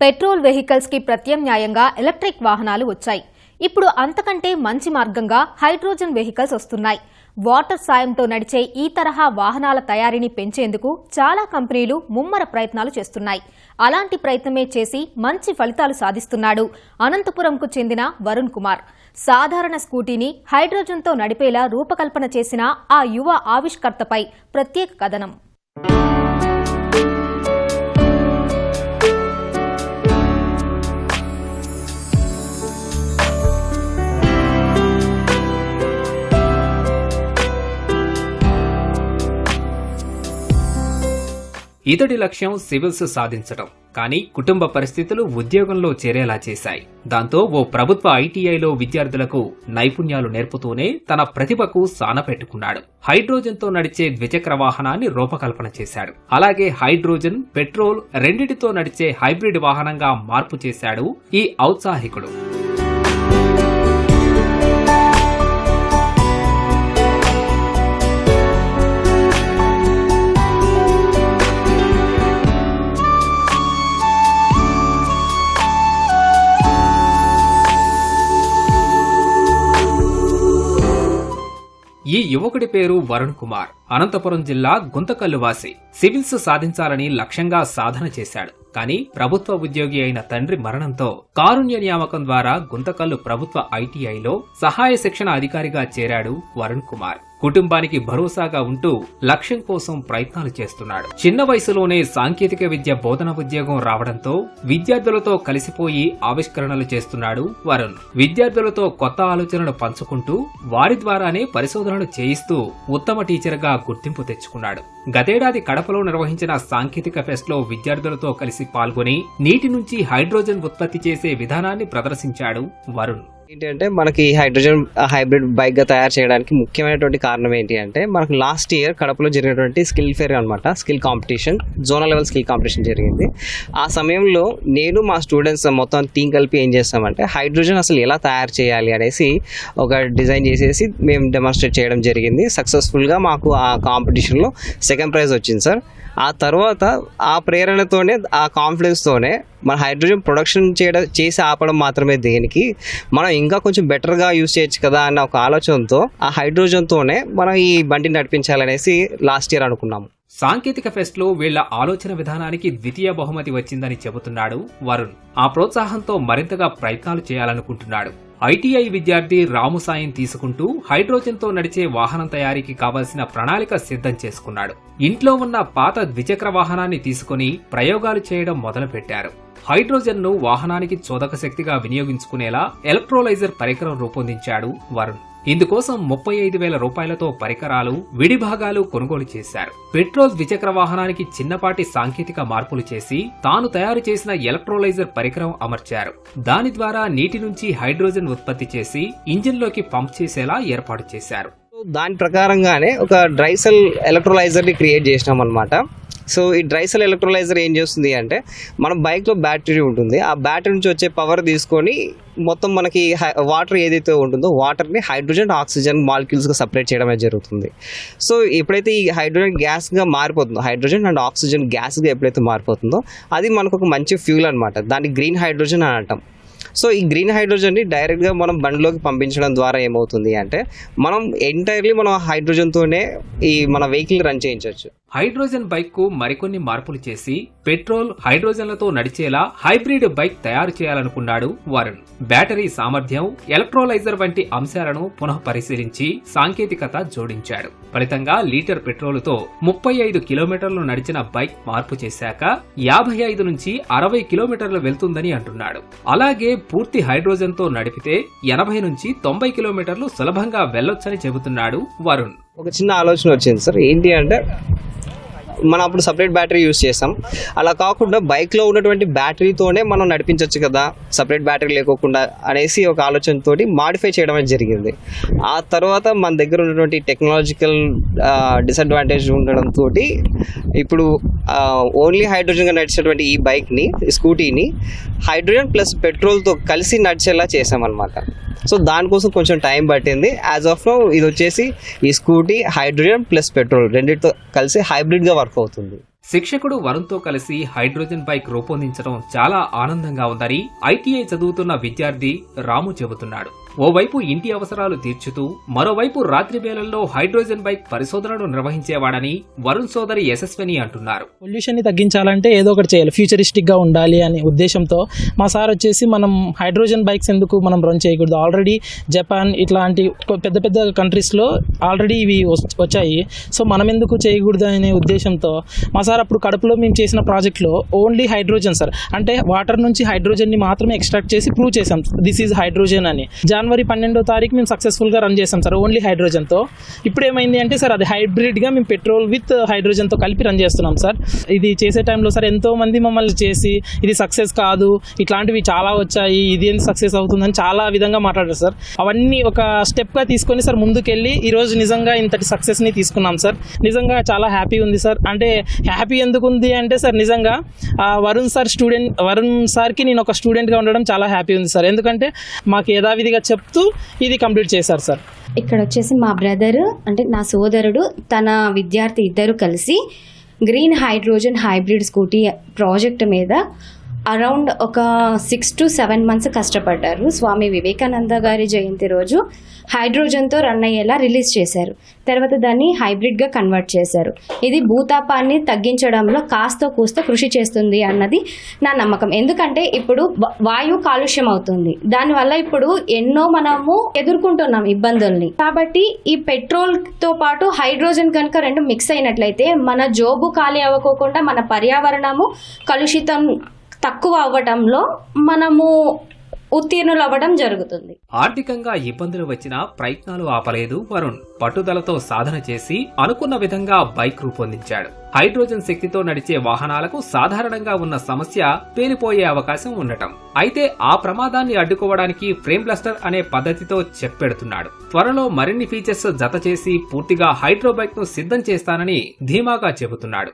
Petrol వెహికల్స్కి ప్రత్యామ్నాయంగా electric వాహనాలు వచ్చాయి. ఇప్పుడు అంతకంటే మంచి మార్గంగా హైడ్రోజన్ వెహికల్స్ వస్తున్నాయి. వాటర్ సాయంతో నడిచే ఈ తరహా వాహనాల తయారీని పెంచేందుకు చాలా కంపెనీలు ముమ్మర ప్రయత్నాలు చేస్తున్నాయి. అలాంటి ప్రయత్నమే చేసి మంచి ఫలితాలు సాధిస్తున్నాడు అనంతపురంకు చెందిన వరుణ్ కుమార్. సాధారణ స్కూటీని హైడ్రోజన్తో నడిపేలా రూపకల్పన చేసిన ఆ యువ ఆవిష్కర్తపై ప్రత్యేక కథనం. ఇతడి లక్ష్యం సివిల్స్ సాధించటం. కానీ కుటుంబ పరిస్థితులు ఉద్యోగంలో చేరేలా చేశాయి. దాంతో ఓ ప్రభుత్వ ఐటీఐలో విద్యార్థులకు నైపుణ్యాలు నేర్పుతూనే తన ప్రతిభకు సానపెట్టుకున్నాడు హైడ్రోజన్తో నడిచే ద్విచక్ర వాహనాన్ని రూపకల్పన చేశాడు. అలాగే హైడ్రోజన్ పెట్రోల్ రెండిటితో నడిచే హైబ్రిడ్ వాహనంగా మార్పు చేశాడు ఈ ఔత్సాహికుడు. ఈ యువకుడి పేరు వరుణ్ కుమార్. అనంతపురం జిల్లా గుంతకల్లు వాసి సివిల్స్ సాధించాలని లక్ష్యంగా సాధన చేశాడు. కానీ ప్రభుత్వ ఉద్యోగి అయిన తండ్రి మరణంతో కారుణ్య నియామకం ద్వారా గుంతకల్లు ప్రభుత్వ ఐటీఐలో సహాయ శిక్షణ అధికారిగా చేరాడు వరుణ్ కుమార్. కుటుంబానికి భరోసాగా ఉంటూ లక్ష్యం కోసం ప్రయత్నాలు చేస్తున్నాడు. చిన్న వయసులోనే సాంకేతిక విద్య బోధన ఉద్యోగం రావడంతో విద్యార్థులతో కలిసిపోయి ఆవిష్కరణలు చేస్తున్నాడు వరుణ్. విద్యార్థులతో కొత్త ఆలోచనలు పంచుకుంటూ వారి ద్వారానే పరిశోధనలు చేయిస్తూ ఉత్తమ టీచర్గా గుర్తింపు తెచ్చుకున్నాడు. గతేడాది కడపలో నిర్వహించిన సాంకేతిక ఫెస్ట్లో విద్యార్థులతో కలిసి పాల్గొని నీటి నుంచి హైడ్రోజన్ ఉత్పత్తి చేసే విధానాన్ని ప్రదర్శించాడు వరుణ్. ఏంటంటే మనకి హైడ్రోజన్ హైబ్రిడ్ బైక్గా తయారు చేయడానికి ముఖ్యమైనటువంటి కారణం ఏంటి అంటే మనకు లాస్ట్ ఇయర్ కడపలో జరిగినటువంటి స్కిల్ ఫేర్ అనమాట skill competition zonal level skill competition జరిగింది. ఆ సమయంలో నేను మా స్టూడెంట్స్ మొత్తం టీం కలిపి ఏం చేస్తామంటే హైడ్రోజన్ అసలు ఎలా తయారు చేయాలి అనేసి ఒక డిజైన్ చేసేసి మేము డెమాన్స్ట్రేట్ చేయడం జరిగింది. సక్సెస్ఫుల్గా మాకు ఆ కాంపిటీషన్లో సెకండ్ ప్రైజ్ వచ్చింది సార్. ఆ తర్వాత ఆ ప్రేరణతోనే ఆ కాన్ఫిడెన్స్తోనే మన హైడ్రోజన్ ప్రొడక్షన్ చేయడం చేసి ఆపడం మాత్రమే దేనికి మనం ఇంకా కొంచెం బెటర్గా యూస్ చేయొచ్చు కదా అన్న ఒక ఆలోచనతో ఆ హైడ్రోజన్తోనే మనం ఈ బండిని నడిపించాలనేసి లాస్ట్ ఇయర్ అనుకున్నాము. సాంకేతిక ఫెస్ట్లో వీళ్ళ ఆలోచన విధానానికి ద్వితీయ బహుమతి వచ్చిందని చెబుతున్నాడు వరుణ్. ఆ ప్రోత్సాహంతో మరింతగా ప్రయత్నాలు చేయాలనుకుంటున్నాడు. ఐటీఐ విద్యార్థి రాము సాయం తీసుకుంటూ హైడ్రోజన్తో నడిచే వాహనం తయారీకి కావలసిన ప్రణాళిక సిద్ధం చేసుకున్నాడు. ఇంట్లో ఉన్న పాత ద్విచక్ర వాహనాన్ని తీసుకుని ప్రయోగాలు చేయడం మొదలుపెట్టారు. హైడ్రోజన్ను వాహనానికి చోదక శక్తిగా వినియోగించుకునేలా ఎలక్ట్రోలైజర్ పరికరం రూపొందించాడు వరుణ్. ఇందుకోసం ముప్పై ఐదు వేల రూపాయలతో పరికరాలు విడిభాగాలు కొనుగోలు చేశారు. పెట్రోల్ ద్విచక్ర వాహనానికి చిన్నపాటి సాంకేతిక మార్పులు చేసి తాను తయారు చేసిన ఎలక్ట్రోలైజర్ పరికరం అమర్చారు. దాని ద్వారా నీటి నుంచి హైడ్రోజన్ ఉత్పత్తి చేసి ఇంజిన్లోకి పంప్ చేసేలా ఏర్పాటు చేశారు. దాని ప్రకారంగానే ఒక డ్రై సెల్ ఎలక్ట్రోలైజర్ని క్రియేట్ చేసినాం అనమాట సో ఈ డ్రై సెల్ ఎలక్ట్రోలైజర్ ఏం చేస్తుంది అంటే మన బైక్లో బ్యాటరీ ఉంటుంది ఆ బ్యాటరీ నుంచి వచ్చే పవర్ తీసుకొని మొత్తం మనకి వాటర్ ఏదైతే ఉంటుందో వాటర్ని హైడ్రోజన్ ఆక్సిజన్ మాలిక్యూల్స్గా సపరేట్ చేయడమే జరుగుతుంది. సో ఎప్పుడైతే ఈ హైడ్రోజన్ గ్యాస్గా మారిపోతుందో హైడ్రోజన్ అండ్ ఆక్సిజన్ గ్యాస్గా ఎప్పుడైతే మారిపోతుందో అది మనకు ఒక మంచి ఫ్యూల్ అనమాట దాన్ని గ్రీన్ హైడ్రోజన్ అని అంటాం. సో ఈ గ్రీన్ హైడ్రోజన్ని డైరెక్ట్గా మనం బండిలోకి పంపించడం ద్వారా ఏమవుతుంది అంటే మనం ఎంటైర్లీ మనం హైడ్రోజన్తోనే ఈ మన వెహికల్ రన్ చేయించవచ్చు. హైడ్రోజన్ బైక్కు మరికొన్ని మార్పులు చేసి పెట్రోల్ హైడ్రోజన్లతో నడిచేలా హైబ్రిడ్ బైక్ తయారు చేయాలనుకున్నాడు వరుణ్ బ్యాటరీ సామర్థ్యం ఎలక్ట్రోలైజర్ వంటి అంశాలను పునః పరిశీలించి సాంకేతికత జోడించాడు. ఫలితంగా లీటర్ పెట్రోలుతో ముప్పై ఐదు కిలోమీటర్లు నడిచిన బైక్ మార్పు చేశాక యాభై ఐదు నుంచి అరవై కిలోమీటర్లు వెళ్తుందని అంటున్నాడు. అలాగే పూర్తి హైడ్రోజన్తో నడిపితే ఎనభై నుంచి తొంభై కిలోమీటర్లు సులభంగా వెళ్ళొచ్చని చెబుతున్నాడు వరుణ్. ఒక చిన్న ఆలోచన వచ్చింది సార్. ఏంటి అంటే మనం అప్పుడు సపరేట్ బ్యాటరీ యూస్ చేసాం అలా కాకుండా బైక్లో ఉన్నటువంటి బ్యాటరీతోనే మనం నడిపించవచ్చు కదా సపరేట్ బ్యాటరీ లేకోకుండా అనేసి ఒక ఆలోచనతో మాడిఫై చేయడం అనేది జరిగింది. ఆ తర్వాత మన దగ్గర ఉన్నటువంటి టెక్నాలజికల్ డిసడ్వాంటేజ్ ఉండడంతో ఇప్పుడు ఓన్లీ హైడ్రోజన్గా నడిచేటువంటి ఈ బైక్ని స్కూటీని హైడ్రోజన్ ప్లస్ పెట్రోల్తో కలిసి నడిచేలా చేసామన్నమాట సో దానికోసం కొంచెం టైం పట్టింది. యాజ్ ఆఫ్ నో ఇది వచ్చేసి ఈ స్కూటీ హైడ్రోజన్ ప్లస్ పెట్రోల్ రెండింటితో కలిసి హైబ్రిడ్గా వర్క్ అవుతుంది. శిక్షకుడు వరుణ్తో కలిసి హైడ్రోజన్ బైక్ రూపొందించడం చాలా ఆనందంగా ఉందని ఐటీఐ చదువుతున్న విద్యార్థి రాము చెబుతున్నాడు. ఓవైపు ఇంటి అవసరాలు తీర్చుతూ మరోవైపు రాత్రి వేళల్లో హైడ్రోజన్ బైక్ పరిశోధనలు నిర్వహించేవాడని వరుణ్ సోదరి యశస్విని అంటున్నారు. పొల్యూషన్ని తగ్గించాలంటే ఏదో ఒకటి చేయాలి ఫ్యూచరిస్టిక్గా ఉండాలి అనే ఉద్దేశంతో మా సార్ వచ్చేసి మనం హైడ్రోజన్ బైక్స్ ఎందుకు మనం రన్ చేయకూడదు? ఆల్రెడీ జపాన్ ఇట్లాంటి పెద్ద పెద్ద కంట్రీస్లో ఆల్రెడీ ఇవి వచ్చాయి. సో మనం ఎందుకు చేయకూడదు అనే ఉద్దేశంతో మా సార్ అప్పుడు కడుపులో మేము చేసిన ప్రాజెక్ట్లో ఓన్లీ హైడ్రోజన్ సార్ అంటే వాటర్ నుంచి హైడ్రోజన్ని మాత్రమే ఎక్స్ట్రాక్ట్ చేసి ప్రూవ్ చేసాం దిస్ ఈజ్ హైడ్రోజన్ అని. జనవరి పన్నెండో తారీఖు మేము సక్సెస్ఫుల్గా రన్ చేసాం సార్ ఓన్లీ హైడ్రోజన్తో. ఇప్పుడు ఏమైంది అంటే సార్ అది హైబ్రిడ్గా మేము పెట్రోల్ విత్ హైడ్రోజన్తో కలిపి రన్ చేస్తున్నాం సార్. ఇది చేసే టైంలో సార్ ఎంతోమంది మమ్మల్ని చేసి ఇది సక్సెస్ కాదు ఇట్లాంటివి చాలా వచ్చాయి ఇది ఏంది సక్సెస్ అవుతుందని చాలా విధంగా మాట్లాడారు సార్. అవన్నీ ఒక స్టెప్గా తీసుకొని సార్ ముందుకెళ్ళి ఈరోజు నిజంగా ఇంతటి సక్సెస్ని తీసుకున్నాం సార్. నిజంగా చాలా హ్యాపీ ఉంది సార్. అంటే హ్యాపీ ఎందుకు ఉంది అంటే సార్ నిజంగా వరుణ్ సార్ స్టూడెంట్ వరుణ్ సార్కి నేను ఒక స్టూడెంట్గా ఉండడం చాలా హ్యాపీ ఉంది సార్. ఎందుకంటే మాకు యథావిధిగా చెప్తూ ఇది కంప్లీట్ చేశారు సార్. ఇక్కడ వచ్చేసి మా బ్రదర్ అంటే నా సోదరుడు తన విద్యార్థి ఇద్దరు కలిసి green hydrogen hybrid scooty project మీద అరౌండ్ ఒక సిక్స్ టు సెవెన్ మంత్స్ కష్టపడ్డారు. స్వామి వివేకానంద గారి జయంతి రోజు హైడ్రోజన్తో రన్ అయ్యేలా రిలీజ్ చేశారు. తర్వాత దాన్ని హైబ్రిడ్గా కన్వర్ట్ చేశారు. ఇది భూతాపాన్ని తగ్గించడంలో కాస్త కూస్త కృషి చేస్తుంది అన్నది నా నమ్మకం. ఎందుకంటే ఇప్పుడు వాయు కాలుష్యం అవుతుంది. దానివల్ల ఇప్పుడు ఎన్నో మనము ఎదుర్కొంటున్నాం ఇబ్బందుల్ని. కాబట్టి ఈ పెట్రోల్తో పాటు హైడ్రోజన్ కనుక రెండు మిక్స్ అయినట్లయితే మన జోబు ఖాళీ అవ్వకోకుండా మన పర్యావరణము కలుషితం తక్కువ అవ్వటంలో మనము ఉత్తీర్ణులు అవ్వడం జరుగుతుంది. ఆర్థికంగా ఇబ్బందులు వచ్చినా ప్రయత్నాలు ఆపలేదు వరుణ్. పట్టుదలతో సాధన చేసి అనుకున్న విధంగా బైక్ రూపొందించాడు. హైడ్రోజన్ శక్తితో నడిచే వాహనాలకు సాధారణంగా ఉన్న సమస్య పేలిపోయే అవకాశం ఉండటం. అయితే ఆ ప్రమాదాన్ని అడ్డుకోవడానికి ఫ్రేమ్ బ్లస్టర్ అనే పద్ధతితో చెప్పెడుతున్నాడు త్వరలో మరిన్ని ఫీచర్స్ జత చేసి పూర్తిగా హైడ్రో బైక్ను సిద్ధం చేస్తానని ధీమాగా చెబుతున్నాడు.